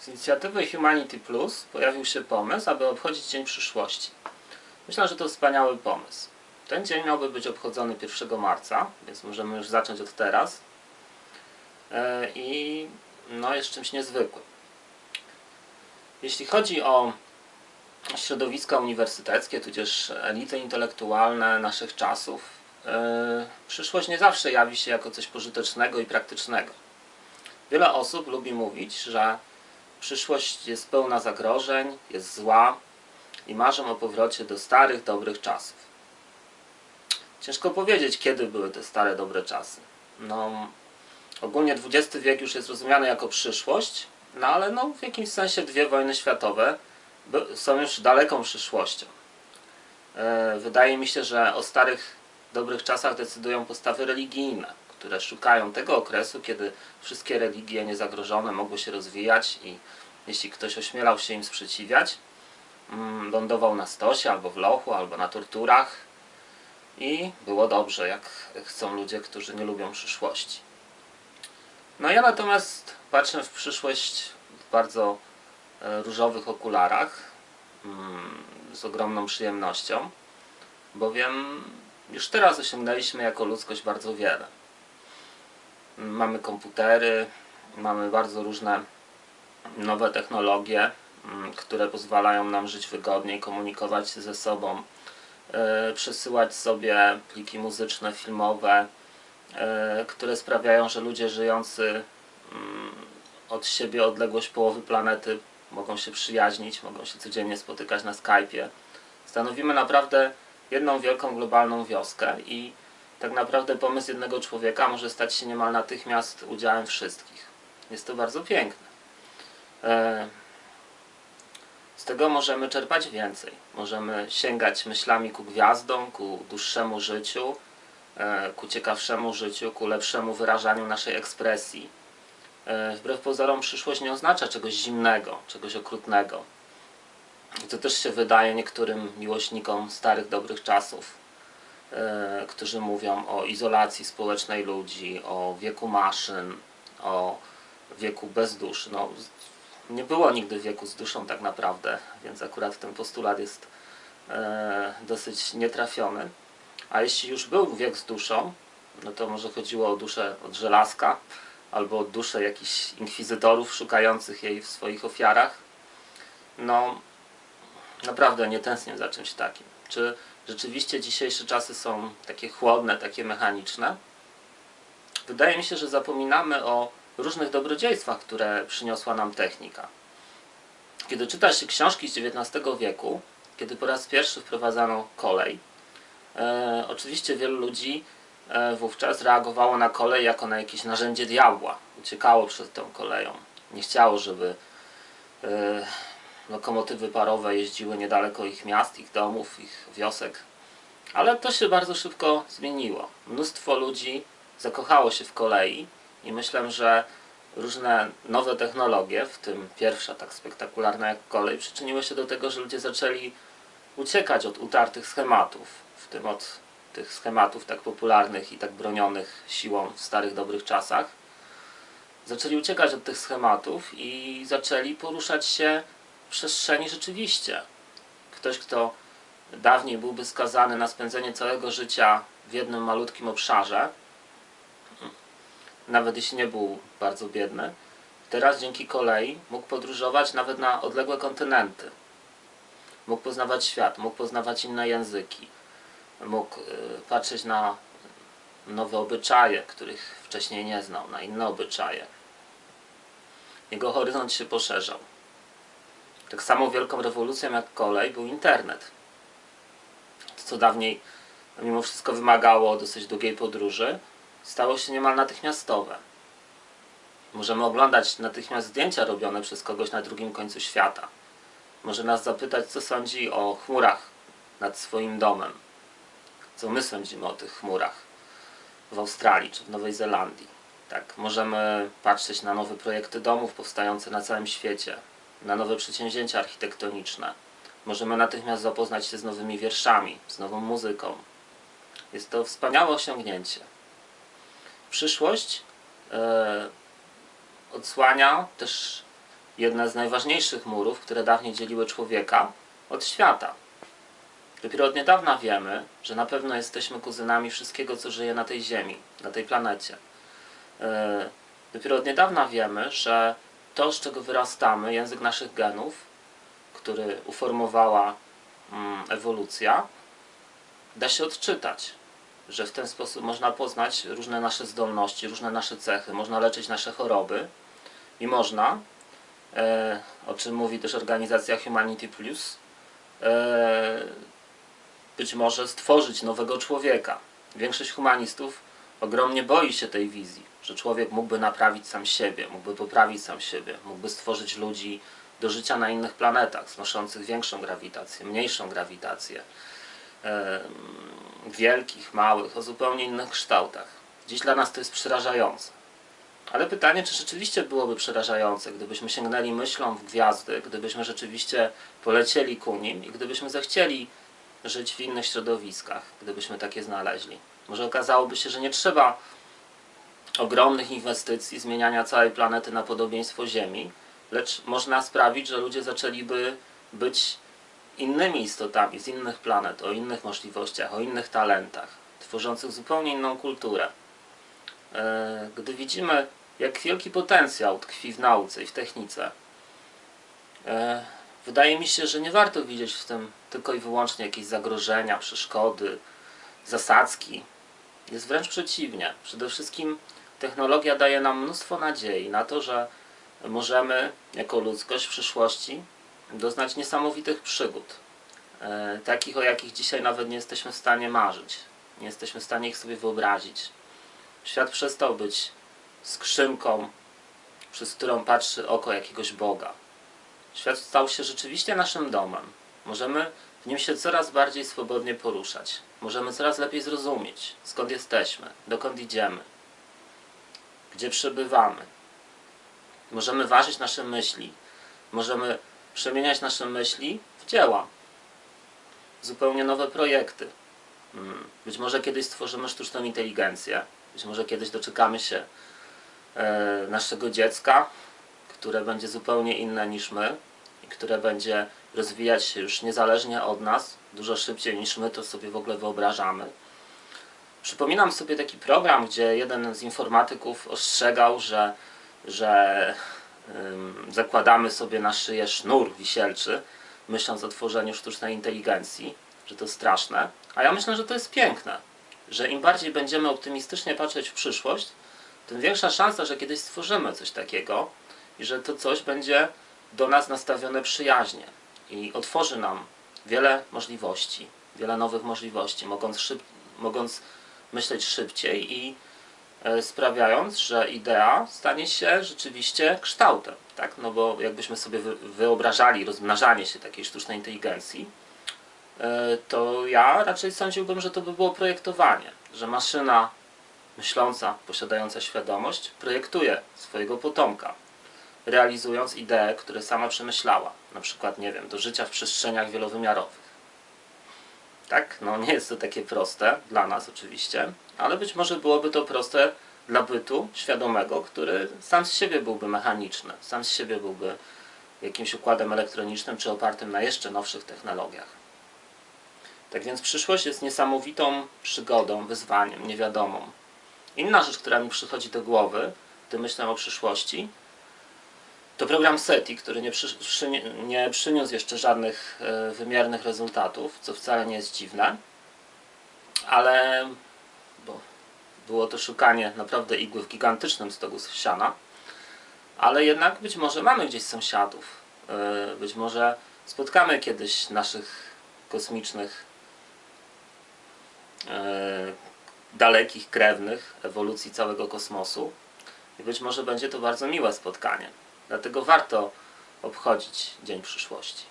Z inicjatywy Humanity Plus pojawił się pomysł, aby obchodzić Dzień Przyszłości. Myślę, że to wspaniały pomysł. Ten dzień miałby być obchodzony 1 marca, więc możemy już zacząć od teraz. E, I no, jest czymś niezwykłym. Jeśli chodzi o środowiska uniwersyteckie, tudzież elity intelektualne naszych czasów, e, przyszłość nie zawsze jawi się jako coś pożytecznego i praktycznego. Wiele osób lubi mówić, że przyszłość jest pełna zagrożeń, jest zła i marzą o powrocie do starych, dobrych czasów. Ciężko powiedzieć, kiedy były te stare, dobre czasy. No, ogólnie XX wiek już jest rozumiany jako przyszłość, no ale no, w jakimś sensie dwie wojny światowe są już daleką przyszłością. E, Wydaje mi się, że o starych, dobrych czasach decydują postawy religijne, które szukają tego okresu, kiedy wszystkie religie niezagrożone mogły się rozwijać i jeśli ktoś ośmielał się im sprzeciwiać, mm, lądował na stosie, albo w lochu, albo na torturach i było dobrze, jak chcą ludzie, którzy nie lubią przyszłości. No ja natomiast patrzę w przyszłość w bardzo e, różowych okularach, mm, z ogromną przyjemnością, bowiem już teraz osiągnęliśmy jako ludzkość bardzo wiele. Mamy komputery, mamy bardzo różne nowe technologie, mm, które pozwalają nam żyć wygodniej, komunikować się ze sobą, e, przesyłać sobie pliki muzyczne, filmowe, e, które sprawiają, że ludzie żyjący mm, od siebie odległość połowy planety mogą się przyjaźnić, mogą się codziennie spotykać na Skype'ie. Stanowimy naprawdę jedną wielką globalną wioskę i tak naprawdę pomysł jednego człowieka może stać się niemal natychmiast udziałem wszystkich. Jest to bardzo piękne. E, Z tego możemy czerpać więcej. Możemy sięgać myślami ku gwiazdom, ku dłuższemu życiu, e, ku ciekawszemu życiu, ku lepszemu wyrażaniu naszej ekspresji. E, Wbrew pozorom przyszłość nie oznacza czegoś zimnego, czegoś okrutnego. I to też się wydaje niektórym miłośnikom starych, dobrych czasów, którzy mówią o izolacji społecznej ludzi, o wieku maszyn, o wieku bez dusz. No, nie było nigdy wieku z duszą tak naprawdę, więc akurat ten postulat jest e, dosyć nietrafiony. A jeśli już był wiek z duszą, no to może chodziło o duszę od żelazka, albo o duszę jakichś inkwizytorów szukających jej w swoich ofiarach. No, naprawdę nie tęsknię za czymś takim. Czy rzeczywiście dzisiejsze czasy są takie chłodne, takie mechaniczne? Wydaje mi się, że zapominamy o różnych dobrodziejstwach, które przyniosła nam technika. Kiedy czyta się książki z XIX wieku, kiedy po raz pierwszy wprowadzano kolej, e, oczywiście wielu ludzi e, wówczas reagowało na kolej jako na jakieś narzędzie diabła. Uciekało przed tą koleją. Nie chciało, żeby e, lokomotywy parowe jeździły niedaleko ich miast, ich domów, ich wiosek. Ale to się bardzo szybko zmieniło. Mnóstwo ludzi zakochało się w kolei i myślę, że różne nowe technologie, w tym pierwsza tak spektakularna jak kolej, przyczyniły się do tego, że ludzie zaczęli uciekać od utartych schematów, w tym od tych schematów tak popularnych i tak bronionych siłą w starych dobrych czasach. Zaczęli uciekać od tych schematów i zaczęli poruszać się przestrzeni rzeczywiście. Ktoś, kto dawniej byłby skazany na spędzenie całego życia w jednym malutkim obszarze, nawet jeśli nie był bardzo biedny, teraz dzięki kolei mógł podróżować nawet na odległe kontynenty. Mógł poznawać świat, mógł poznawać inne języki, mógł y, patrzeć na nowe obyczaje, których wcześniej nie znał, na inne obyczaje. Jego horyzont się poszerzał. Tak samo wielką rewolucją jak kolej był internet. Co dawniej mimo wszystko wymagało dosyć długiej podróży, stało się niemal natychmiastowe. Możemy oglądać natychmiast zdjęcia robione przez kogoś na drugim końcu świata. Może nas zapytać, co sądzi o chmurach nad swoim domem. Co my sądzimy o tych chmurach w Australii czy w Nowej Zelandii. Tak, możemy patrzeć na nowe projekty domów powstające na całym świecie, na nowe przedsięwzięcia architektoniczne. Możemy natychmiast zapoznać się z nowymi wierszami, z nową muzyką. Jest to wspaniałe osiągnięcie. Przyszłość e, odsłania też jedne z najważniejszych murów, które dawniej dzieliły człowieka od świata. Dopiero od niedawna wiemy, że na pewno jesteśmy kuzynami wszystkiego, co żyje na tej Ziemi, na tej planecie. E, Dopiero od niedawna wiemy, że to, z czego wyrastamy, język naszych genów, który uformowała mm, ewolucja, da się odczytać, że w ten sposób można poznać różne nasze zdolności, różne nasze cechy, można leczyć nasze choroby i można, e, o czym mówi też organizacja Humanity Plus, e, być może stworzyć nowego człowieka. Większość humanistów ogromnie boi się tej wizji, że człowiek mógłby naprawić sam siebie, mógłby poprawić sam siebie, mógłby stworzyć ludzi do życia na innych planetach, znoszących większą grawitację, mniejszą grawitację, wielkich, małych, o zupełnie innych kształtach. Dziś dla nas to jest przerażające. Ale pytanie, czy rzeczywiście byłoby przerażające, gdybyśmy sięgnęli myślą w gwiazdy, gdybyśmy rzeczywiście polecieli ku nim i gdybyśmy zechcieli żyć w innych środowiskach, gdybyśmy takie znaleźli. Może okazałoby się, że nie trzeba ogromnych inwestycji, zmieniania całej planety na podobieństwo Ziemi, lecz można sprawić, że ludzie zaczęliby być innymi istotami z innych planet, o innych możliwościach, o innych talentach, tworzących zupełnie inną kulturę. E, Gdy widzimy, jak wielki potencjał tkwi w nauce i w technice, e, wydaje mi się, że nie warto widzieć w tym tylko i wyłącznie jakieś zagrożenia, przeszkody, zasadzki. Jest wręcz przeciwnie. Przede wszystkim technologia daje nam mnóstwo nadziei na to, że możemy jako ludzkość w przyszłości doznać niesamowitych przygód. E, takich, o jakich dzisiaj nawet nie jesteśmy w stanie marzyć. Nie jesteśmy w stanie ich sobie wyobrazić. Świat przestał być skrzynką, przez którą patrzy oko jakiegoś Boga. Świat stał się rzeczywiście naszym domem. Możemy w nim się coraz bardziej swobodnie poruszać. Możemy coraz lepiej zrozumieć, skąd jesteśmy, dokąd idziemy, gdzie przebywamy. Możemy ważyć nasze myśli. Możemy przemieniać nasze myśli w dzieła. w Zupełnie nowe projekty. Mm, Być może kiedyś stworzymy sztuczną inteligencję. Być może kiedyś doczekamy się e, naszego dziecka, które będzie zupełnie inne niż my i które będzie rozwijać się już niezależnie od nas, dużo szybciej niż my to sobie w ogóle wyobrażamy. Przypominam sobie taki program, gdzie jeden z informatyków ostrzegał, że, że ym, zakładamy sobie na szyję sznur wisielczy, myśląc o tworzeniu sztucznej inteligencji, że to straszne. A ja myślę, że to jest piękne, że im bardziej będziemy optymistycznie patrzeć w przyszłość, tym większa szansa, że kiedyś stworzymy coś takiego i że to coś będzie do nas nastawione przyjaźnie i otworzy nam wiele możliwości, wiele nowych możliwości, mogąc, szyb, mogąc myśleć szybciej i e, sprawiając, że idea stanie się rzeczywiście kształtem, tak? No bo jakbyśmy sobie wy- wyobrażali rozmnażanie się takiej sztucznej inteligencji, e, to ja raczej sądziłbym, że to by było projektowanie, że maszyna myśląca, posiadająca świadomość projektuje swojego potomka, realizując idee, które sama przemyślała, na przykład, nie wiem, do życia w przestrzeniach wielowymiarowych. Tak? No nie jest to takie proste, dla nas oczywiście, ale być może byłoby to proste dla bytu świadomego, który sam z siebie byłby mechaniczny, sam z siebie byłby jakimś układem elektronicznym, czy opartym na jeszcze nowszych technologiach. Tak więc przyszłość jest niesamowitą przygodą, wyzwaniem, niewiadomą. Inna rzecz, która mi przychodzi do głowy, gdy myślę o przyszłości, to program SETI, który nie, przy, nie przyniósł jeszcze żadnych e, wymiernych rezultatów, co wcale nie jest dziwne, ale bo było to szukanie naprawdę igły w gigantycznym stogu siana, ale jednak być może mamy gdzieś sąsiadów, e, być może spotkamy kiedyś naszych kosmicznych e, dalekich krewnych ewolucji całego kosmosu i być może będzie to bardzo miłe spotkanie. Dlatego warto obchodzić Dzień Przyszłości.